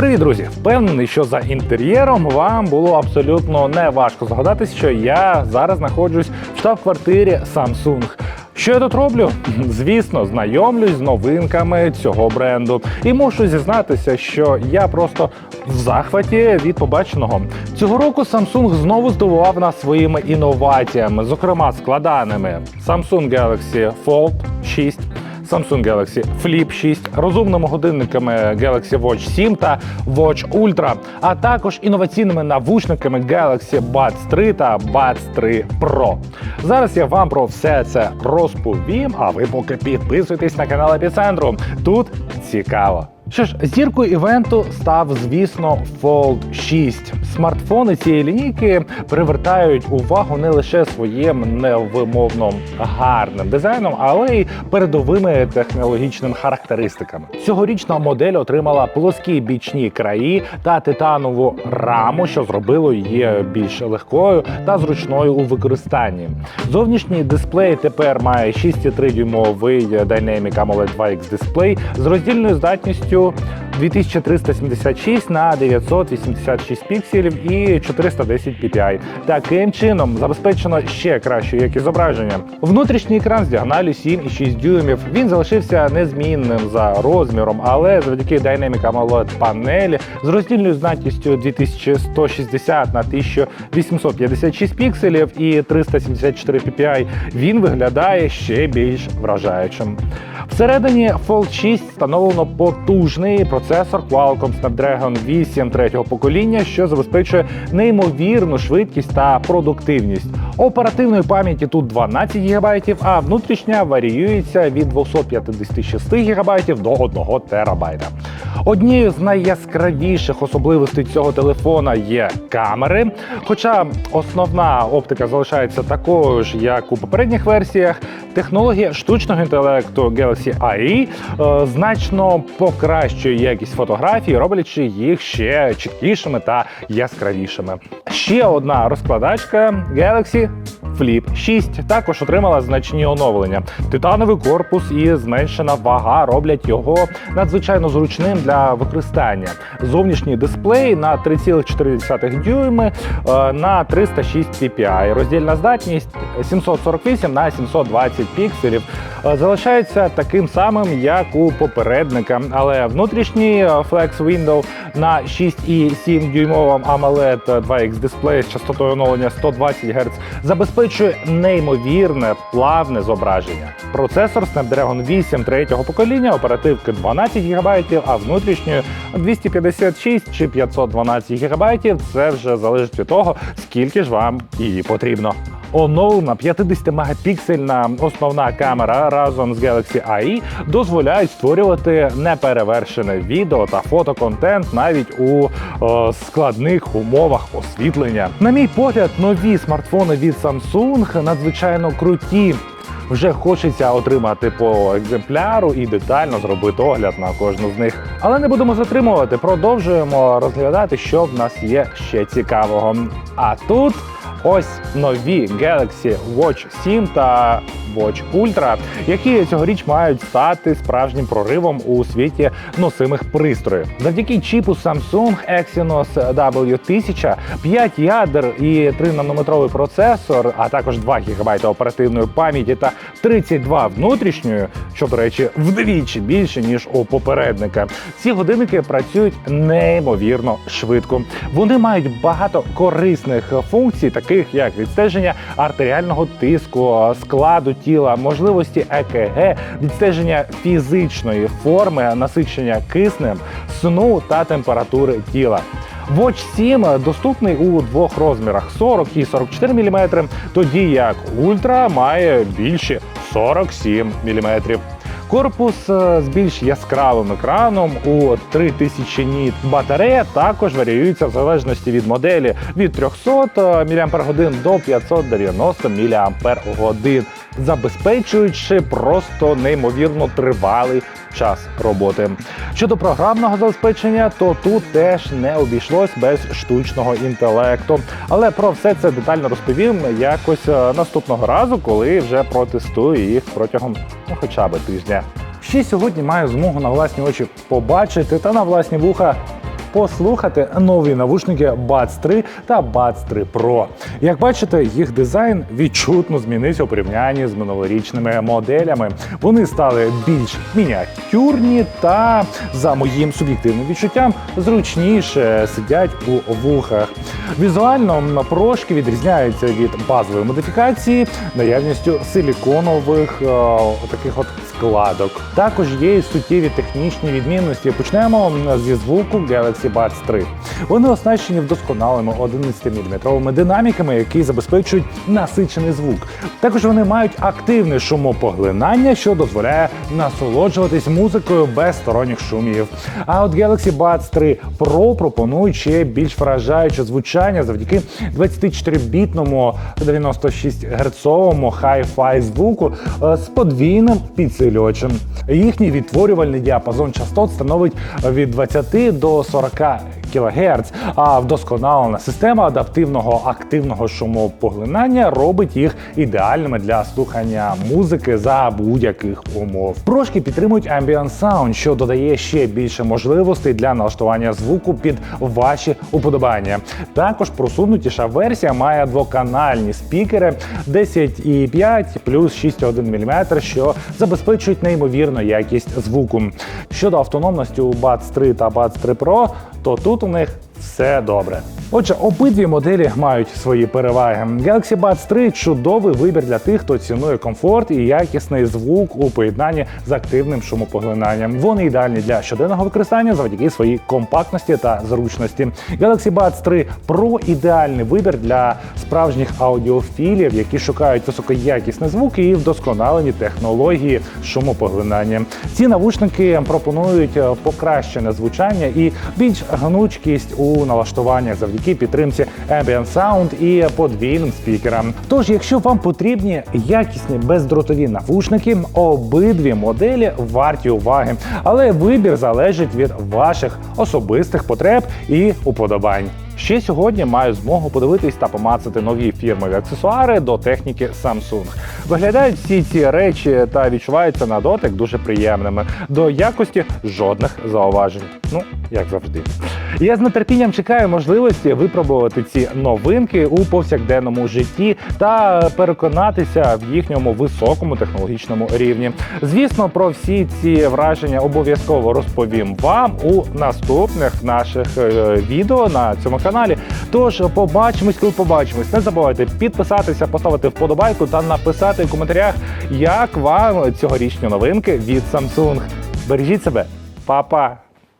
Привіт, друзі! Впевнений, що за інтер'єром вам було абсолютно не важко згадатись, що я зараз знаходжусь в штаб-квартирі Samsung. Що я тут роблю? Звісно, знайомлюсь з новинками цього бренду. І мушу зізнатися, що я просто в захваті від побаченого. Цього року Samsung знову здивував нас своїми інноваціями, зокрема складаними Samsung Galaxy Fold 6. Samsung Galaxy Flip 6, розумними годинниками Galaxy Watch 7 та Watch Ultra, а також інноваційними навушниками Galaxy Buds 3 та Buds 3 Pro. Зараз я вам про все це розповім, а ви поки підписуйтесь на канал Епіцентру. Тут цікаво. Що ж, зіркою івенту став, звісно, Fold 6. Смартфони цієї лінійки привертають увагу не лише своїм невимовно гарним дизайном, але й передовими технологічними характеристиками. Цьогорічна модель отримала плоскі бічні краї та титанову раму, що зробило її більш легкою та зручною у використанні. Зовнішній дисплей тепер має 6,3 дюймовий Dynamic AMOLED 2X дисплей з роздільною здатністю 2376 на 986 пікселів і 410 ppi. Таким чином забезпечено ще кращу якість зображення. Внутрішній екран з діагоналю 7,6 дюймів. Він залишився незмінним за розміром, але завдяки Dynamic AMOLED панелі з роздільною здатністю 2160 на 1856 пікселів і 374 ppi він виглядає ще більш вражаючим. Всередині Fold 6 встановлено потужний процесор Qualcomm Snapdragon 8 третього покоління, що забезпечує неймовірну швидкість та продуктивність. Оперативної пам'яті тут 12 ГБ, а внутрішня варіюється від 256 ГБ до 1 ТБ. Однією з найяскравіших особливостей цього телефона є камери. Хоча основна оптика залишається такою ж, як у попередніх версіях, технологія штучного інтелекту Galaxy AI е, значно покращує якість фотографій, роблячи їх ще чіткішими та яскравішими. Ще одна розкладачка Galaxy Flip 6 також отримала значні оновлення. Титановий корпус і зменшена вага роблять його надзвичайно зручним для використання. Зовнішній дисплей на 3,4 дюйми е, на 306 ppi. Роздільна здатність 748 на 720 пікселів. Е, Залишається таким самим, як у попередника, але внутрішній е, Flex Window на 6,7 дюймовому AMOLED 2X дисплей з частотою оновлення 120 Гц забезпечує неймовірне плавне зображення. Процесор Snapdragon 8 третього покоління, оперативки 12 ГБ, а внутрішньою 256 чи 512 ГБ. Це вже залежить від того, скільки ж вам її потрібно. Оновлена 50-мегапіксельна основна камера разом з Galaxy AI дозволяють створювати неперевершене відео та фотоконтент навіть у е, складних умовах освітлення. На мій погляд, нові смартфони від Samsung надзвичайно круті. Вже хочеться отримати по екземпляру і детально зробити огляд на кожну з них. Але не будемо затримувати. Продовжуємо розглядати, що в нас є ще цікавого. А тут ось нові Galaxy Watch 7 та Watch Ultra, які цьогоріч мають стати справжнім проривом у світі носимих пристроїв. Завдяки чіпу Samsung Exynos W1000, 5 ядер і 3 нанометровий процесор, а також 2 ГБ оперативної пам'яті та 32 внутрішньої, що, до речі, вдвічі більше ніж у попередника. Ці годинники працюють неймовірно швидко. Вони мають багато корисних функцій, таких як відстеження артеріального тиску, складу тіла, можливості ЕКГ, відстеження фізичної форми, насичення киснем, сну та температури тіла. Watch 7 доступний у двох розмірах 40 і 44 мм, тоді як Ultra має більші 47 мм. Корпус е, з більш яскравим екраном. У 3000 ніт батарея також варіюється в залежності від моделі. Від 300 мАч до 590 мАч, забезпечуючи просто неймовірно тривалий час роботи. Щодо програмного забезпечення, то тут теж не обійшлось без штучного інтелекту. Але про все це детально розповім якось е, наступного разу, коли вже протестую їх протягом ну, хоча б тижня. Ще сьогодні маю змогу на власні очі побачити та на власні вуха послухати нові навушники Buds 3 та Buds 3 Pro. Як бачите, їх дизайн відчутно змінився у порівнянні з минулорічними моделями. Вони стали більш мініатюрні та, за моїм суб'єктивним відчуттям, зручніше сидять у вухах. Візуально прошки відрізняються від базової модифікації наявністю силіконових е, таких от складок. Також є і суттєві технічні відмінності. Почнемо зі звуку Galaxy Buds 3. Вони оснащені вдосконалими 11-мм динаміками, які забезпечують насичений звук. Також вони мають активне шумопоглинання, що дозволяє насолоджуватись музикою без сторонніх шумів. А от Galaxy Buds 3 Pro пропонують ще більш вражаюче звучання завдяки 24-бітному 96 герцовому хай-фай звуку е, з подвійним підсилювачем. Їхній відтворювальний діапазон частот становить від 20 до 40 кГц, а вдосконалена система адаптивного активного шумопоглинання робить їх ідеальними для слухання музики за будь-яких умов. Прошки підтримують Ambient Sound, що додає ще більше можливостей для налаштування звуку під ваші уподобання. Також просунутіша версія має двоканальні спікери 10,5 плюс 6,1 мм, що забезпечують неймовірну якість звуку. Щодо автономності у Buds 3 та Buds 3 Pro, то тут у них все добре. Отже, обидві моделі мають свої переваги. Galaxy Buds 3 чудовий вибір для тих, хто цінує комфорт і якісний звук у поєднанні з активним шумопоглинанням. Вони ідеальні для щоденного використання завдяки своїй компактності та зручності. Galaxy Buds 3 Pro ідеальний вибір для справжніх аудіофілів, які шукають високоякісний звук і вдосконалені технології шумопоглинання. Ці навушники пропонують покращене звучання і більш гнучкість у налаштуваннях завдяки підтримці Ambient Sound і подвійним спікерам. Тож, якщо вам потрібні якісні бездротові навушники, обидві моделі варті уваги, але вибір залежить від ваших особистих потреб і уподобань. Ще сьогодні маю змогу подивитись та помацати нові фірмові аксесуари до техніки Samsung. Виглядають всі ці речі та відчуваються на дотик дуже приємними. До якості жодних зауважень. Ну, як завжди. Я з нетерпінням чекаю можливості випробувати ці новинки у повсякденному житті та переконатися в їхньому високому технологічному рівні. Звісно, про всі ці враження обов'язково розповім вам у наступних наших е, відео на цьому каналі. Тож побачимось, коли побачимось. Не забувайте підписатися, поставити вподобайку та написати в коментарях, як вам цьогорічні новинки від Samsung. Бережіть себе, Па-па!